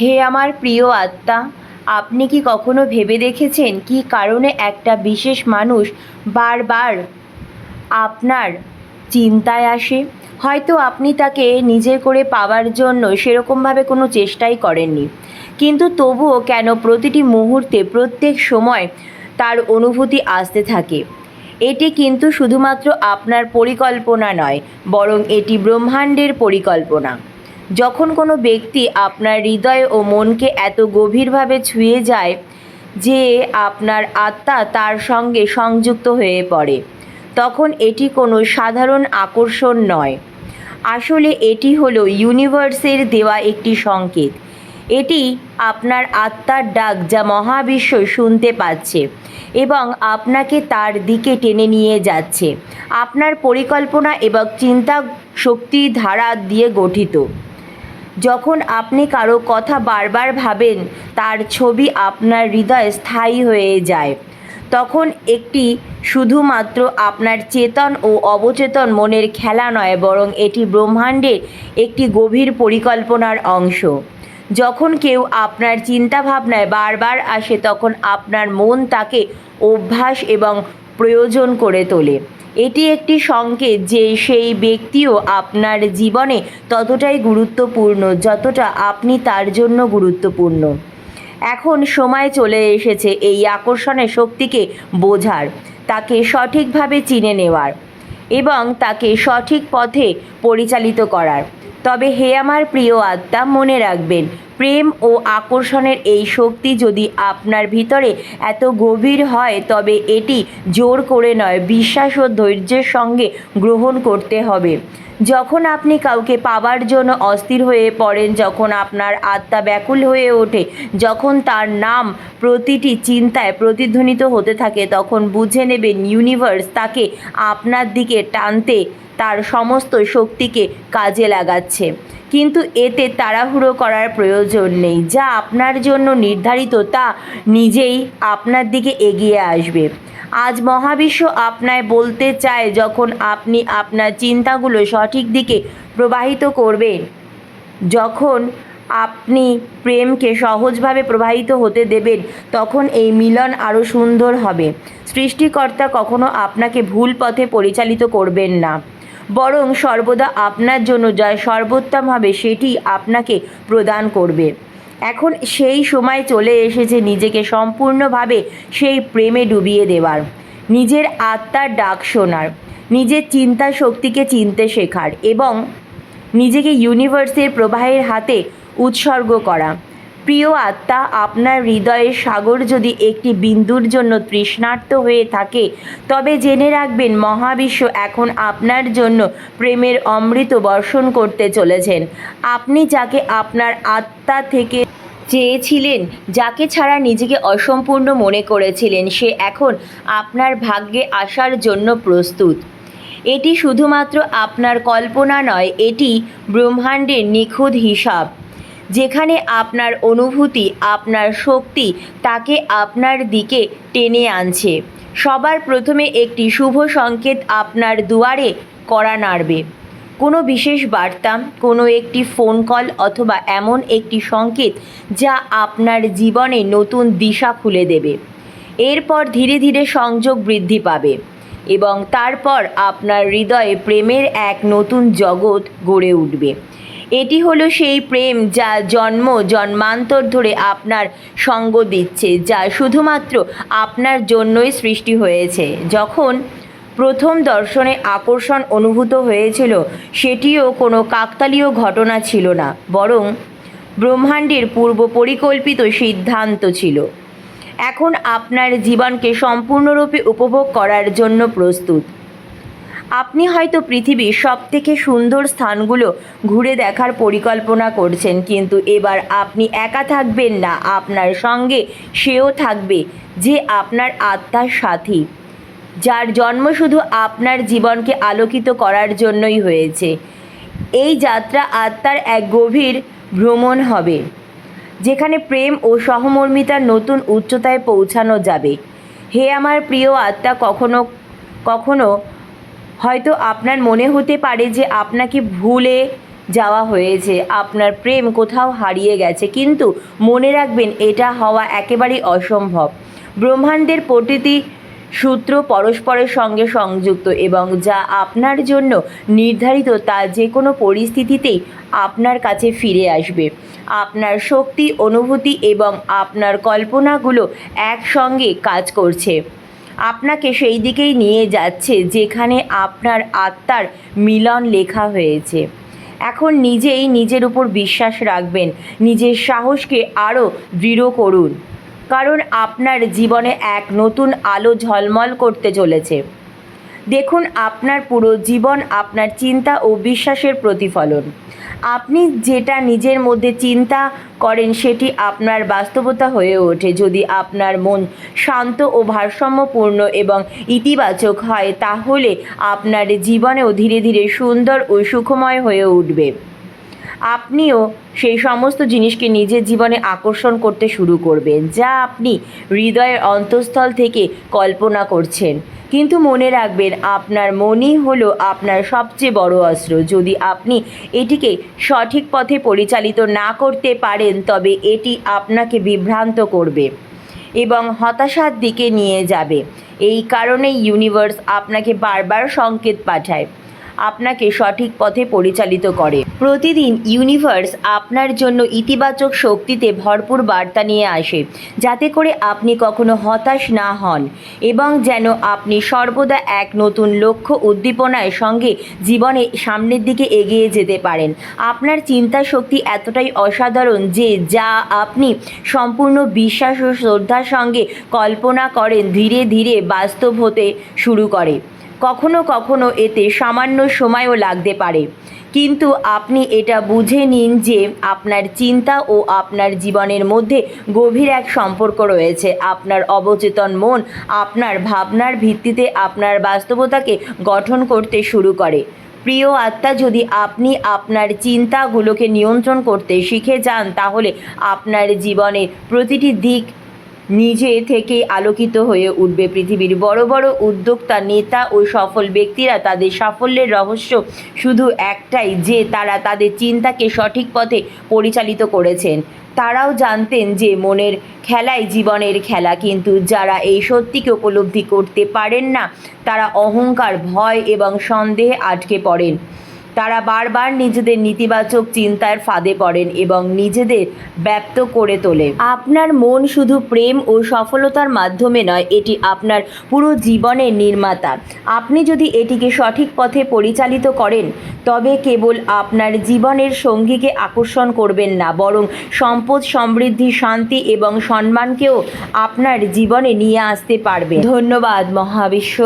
হে আমার প্রিয় আত্মা, আপনি কি কখনো ভেবে দেখেছেন কী কারণে একটা বিশেষ মানুষ বারবার আপনার চিন্তায় আসে? হয়তো আপনি তাকে নিজের করে পাওয়ার জন্য সেরকমভাবে কোনো চেষ্টাই করেননি। কিন্তু তবুও কেন প্রতিটি মুহূর্তে প্রত্যেক সময় তার অনুভূতি আসতে থাকে? এটি কিন্তু শুধুমাত্র আপনার পরিকল্পনা নয়, বরং এটি ব্রহ্মাণ্ডের পরিকল্পনা। যখন কোনো ব্যক্তি আপনার হৃদয় ও মনকে এত গভীরভাবে ছুঁয়ে যায় যে আপনার আত্মা তার সঙ্গে সংযুক্ত হয়ে পড়ে, তখন এটি কোনো সাধারণ আকর্ষণ নয়। আসলে এটি হলো ইউনিভার্সের দেওয়া একটি সংকেত। এটি আপনার আত্মার ডাক যা মহাবিশ্ব শুনতে পাচ্ছে এবং আপনাকে তার দিকে টেনে নিয়ে যাচ্ছে। আপনার পরিকল্পনা এবং চিন্তা শক্তি ধারা দিয়ে গঠিত। যখন আপনি কারও কথা বারবার ভাবেন, তার ছবি আপনার হৃদয়ে স্থায়ী হয়ে যায়। তখন একটি শুধুমাত্র আপনার চেতন ও অবচেতন মনের খেলা নয়, বরং এটি ব্রহ্মাণ্ডের একটি গভীর পরিকল্পনার অংশ। যখন কেউ আপনার চিন্তাভাবনায় বারবার আসে, তখন আপনার মন তাকে অভ্যাস এবং প্রয়োজন করে তোলে। এটি একটি সংকেত যে সেই ব্যক্তিও আপনার জীবনে ততটাই গুরুত্বপূর্ণ যতটা আপনি তার জন্য গুরুত্বপূর্ণ। এখন সময় চলে এসেছে এই আকর্ষণের শক্তিকে বোঝার, তাকে সঠিকভাবে চিনে নেওয়ার এবং তাকে সঠিক পথে পরিচালিত করার। তবে হে আমার প্রিয় আত্মা, মনে রাখবেন প্রেম ও আকর্ষণের এই শক্তি যদি আপনার ভিতরে এত গভীর হয়, তবে এটি জোর করে নয়, বিশ্বাস ও ধৈর্যের সঙ্গে গ্রহণ করতে হবে। যখন আপনি কাউকে পাবার জন্য অস্থির হয়ে পড়েন, যখন আপনার আত্মা ব্যাকুল হয়ে ওঠে, যখন তার নাম প্রতিটি চিন্তায় প্রতিধ্বনিত হতে থাকে, তখন বুঝে নেবেন ইউনিভার্স তাকে আপনার দিকে টানতে তার সমস্ত শক্তিকে কাজে লাগাচ্ছে। কিন্তু এতে তাড়াহুড়ো করার প্রয়োজন নেই। যা আপনার জন্য নির্ধারিত, তা নিজেই আপনার দিকে এগিয়ে আসবে। আজ মহাবিশ্ব আপনায় বলতে চায়, যখন আপনি আপনার চিন্তাগুলো সঠিক দিকে প্রবাহিত করবেন। যখন আপনি প্রেমকে সহজভাবে প্রবাহিত হতে দেবেন, তখন এই মিলন আরও সুন্দর হবে। সৃষ্টিকর্তা কখনো আপনাকে ভুল পথে পরিচালিত করবেন না। বরং সর্বদা আপনার জন্য যা সর্বোত্তম হবে সেটি আপনাকে প্রদান করবে। এখন সেই সময় চলে এসেছে নিজেকে সম্পূর্ণভাবে সেই প্রেমে ডুবিয়ে দেওয়ার নিজের আত্মার ডাক শোনার, নিজের চিন্তা শক্তিকে চিনতে শেখার এবং নিজেকে ইউনিভার্সের প্রবাহের হাতে উৎসর্গ করা। প্রিয় আত্মা, আপনার হৃদয়ের সাগর যদি একটি বিন্দুর জন্য তৃষ্ণার্ত হয়ে থাকে, তবে জেনে রাখবেন মহাবিশ্ব এখন আপনার জন্য প্রেমের অমৃত বর্ষণ করতে চলেছেন। আপনি যাকে আপনার আত্মা থেকে চেয়েছিলেন, যাকে ছাড়া নিজেকে অসম্পূর্ণ মনে করেছিলেন, সে এখন আপনার ভাগ্যে আসার জন্য প্রস্তুত। এটি শুধুমাত্র আপনার কল্পনা নয়, এটি ব্রহ্মাণ্ডের নিখুঁত হিসাব। যেখানে আপনার অনুভূতি, আপনার শক্তি তাকে আপনার দিকে টেনে আনছে। সবার প্রথমে একটি শুভ সংকেত আপনার দুয়ারে করা নাড়বে। কোনো বিশেষ বার্তা, কোনো একটি ফোন কল অথবা এমন একটি সংকেত যা আপনার জীবনে নতুন দিশা খুলে দেবে। এরপর ধীরে ধীরে সংযোগ বৃদ্ধি পাবে এবং তারপর আপনার হৃদয়ে প্রেমের এক নতুন জগৎ গড়ে উঠবে। এটি হলো সেই প্রেম যা জন্ম, জন্মান্তর ধরে আপনার সঙ্গ দিচ্ছে, যা শুধুমাত্র আপনার জন্যই সৃষ্টি হয়েছে। যখন প্রথম দর্শনে আকর্ষণ অনুভূত হয়েছিল, সেটিও কোনো কাকতালীয় ঘটনা ছিল না, বরং ব্রহ্মাণ্ডের পূর্ব পরিকল্পিত সিদ্ধান্ত ছিল। এখন আপনার জীবনকে সম্পূর্ণরূপে উপভোগ করার জন্য প্রস্তুত। আপনি হয়তো পৃথিবীর সব থেকে সুন্দর স্থানগুলো ঘুরে দেখার পরিকল্পনা করছেন, কিন্তু এবার আপনি একা থাকবেন না, আপনার সঙ্গে সেও থাকবে, যে আপনার আত্মার সাথী, যার জন্ম শুধু আপনার জীবনকে আলোকিত করার জন্যই হয়েছে। এই যাত্রা আত্মার এক গভীর ভ্রমণ হবে, যেখানে প্রেম ও সহমর্মিতার নতুন উচ্চতায় পৌঁছানো যাবে। হে আমার প্রিয় আত্মা, কখনো কখনো হয়তো আপনার মনে হতে পারে যে আপনাকে ভুলে যাওয়া হয়েছে, আপনার প্রেম কোথাও হারিয়ে গেছে, কিন্তু মনে রাখবেন এটা হওয়া একেবারেই অসম্ভব। ব্রহ্মাণ্ডের প্রতিটি সূত্র পরস্পরের সঙ্গে সংযুক্ত এবং যা আপনার জন্য নির্ধারিত তা যে কোনো পরিস্থিতিতেই আপনার কাছে ফিরে আসবে। আপনার শক্তি, অনুভূতি এবং আপনার কল্পনাগুলো একসঙ্গে কাজ করছে। আপনাকে সেই দিকেই নিয়ে যাচ্ছে, যেখানে আপনার আত্মার মিলন লেখা হয়েছে। এখন নিজেই নিজের উপর বিশ্বাস রাখবেন, নিজের সাহসকে আরও দৃঢ় করুন। কারণ আপনার জীবনে এক নতুন আলো ঝলমল করতে চলেছে। দেখুন আপনার পুরো জীবন, আপনার চিন্তা ও বিশ্বাসের প্রতিফলন। আপনি যেটা নিজের মধ্যে চিন্তা করেন, সেটি আপনার বাস্তবতা হয়ে ওঠে। যদি আপনার মন শান্ত ও ভারসাম্যপূর্ণ এবং ইতিবাচক হয়, তাহলে আপনার জীবনেও ধীরে ধীরে সুন্দর ও সুখময় হয়ে উঠবে। আপনিও সেই সমস্ত জিনিসকে নিজের জীবনে আকর্ষণ করতে শুরু করবেন, যা আপনি হৃদয়ের অন্তঃস্থল থেকে কল্পনা করছেন। কিন্তু মনে রাখবেন, আপনার মনই হলো আপনার সবচেয়ে বড় অস্ত্র। যদি আপনি এটিকে সঠিক পথে পরিচালিত না করতে পারেন, তবে এটি আপনাকে বিভ্রান্ত করবে এবং হতাশার দিকে নিয়ে যাবে। এই কারণেই ইউনিভার্স আপনাকে বারবার সংকেত পাঠায়। আপনাকে সঠিক পথে পরিচালিত করে। প্রতিদিন ইউনিভার্স আপনার জন্য ইতিবাচক শক্তিতে ভরপুর বার্তা নিয়ে আসে, যাতে করে আপনি কখনো হতাশ না হন এবং যেন আপনি সর্বদা এক নতুন লক্ষ্য উদ্দীপনায় সঙ্গে জীবনে সামনের দিকে এগিয়ে যেতে পারেন। আপনার চিন্তা শক্তি এতটাই অসাধারণ যে যা আপনি সম্পূর্ণ বিশ্বাস ও শ্রদ্ধার সঙ্গে কল্পনা করেন ধীরে ধীরে বাস্তব হতে শুরু করে। কখনো কখনো এতে সামান্য সময়ও লাগতে পারে। কিন্তু আপনি এটা বুঝে নিন যে আপনার চিন্তা ও আপনার জীবনের মধ্যে গভীর এক সম্পর্ক রয়েছে। আপনার অবচেতন মন আপনার ভাবনার ভিত্তিতে আপনার বাস্তবতাকে গঠন করতে শুরু করে। প্রিয় আত্মা, যদি আপনি আপনার চিন্তাগুলোকে নিয়ন্ত্রণ করতে শিখে যান, তাহলে আপনার জীবনের প্রতিটি দিক নিজে থেকে আলোকিত হয়ে উঠবে পৃথিবীর বড় বড় উদ্যোক্তা, নেতা ও সফল ব্যক্তিরা। তাদের সাফল্যের রহস্য শুধু একটাই, যে তারা তাদের চিন্তাকে সঠিক পথে পরিচালিত করেছেন। তারাও জানতেন যে মনের খেলাই জীবনের খেলা, কিন্তু যারা এই সত্যিকে উপলব্ধি করতে পারেন না, তারা অহংকার, ভয় এবং সন্দেহে আটকে পড়েন। তারা বারবার নিজেদের নেতিবাচক চিন্তার ফাঁদে পড়েন এবং নিজেদের ব্যক্ত করে তোলে আপনার মন শুধু প্রেম ও সফলতার মাধ্যমে নয়, এটি আপনার পুরো জীবনের নির্মাতা। আপনি যদি এটিকে সঠিক পথে পরিচালিত করেন, তবে কেবল আপনার জীবনের সঙ্গীকে আকর্ষণ করবেন না, বরং সম্পদ, সমৃদ্ধি, শান্তি এবং সম্মানকেও আপনার জীবনে নিয়ে আসতে পারবেন। ধন্যবাদ মহাবিশ্ব।